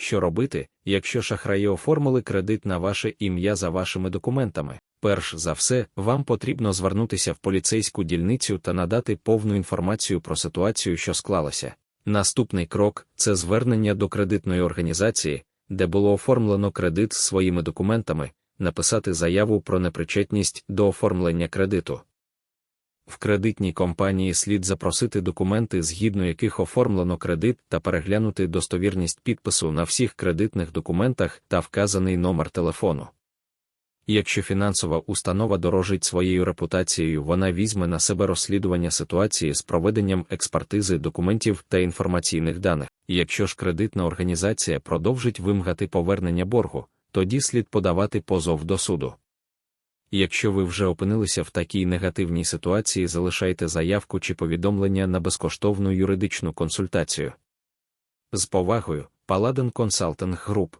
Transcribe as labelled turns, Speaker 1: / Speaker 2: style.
Speaker 1: Що робити, якщо шахраї оформили кредит на ваше ім'я за вашими документами? Перш за все, вам потрібно звернутися в поліцейську дільницю та надати повну інформацію про ситуацію, що склалася. Наступний крок це звернення до кредитної організації, де було оформлено кредит з своїми документами, написати заяву про непричетність до оформлення кредиту. В кредитній компанії слід запросити документи, згідно яких оформлено кредит, та переглянути достовірність підпису на всіх кредитних документах та вказаний номер телефону. Якщо фінансова установа дорожить своєю репутацією, вона візьме на себе розслідування ситуації з проведенням експертизи документів та інформаційних даних. Якщо ж кредитна організація продовжить вимагати повернення боргу, тоді слід подавати позов до суду. Якщо ви вже опинилися в такій негативній ситуації, залишайте заявку чи повідомлення на безкоштовну юридичну консультацію. З повагою, Paladin Consulting Group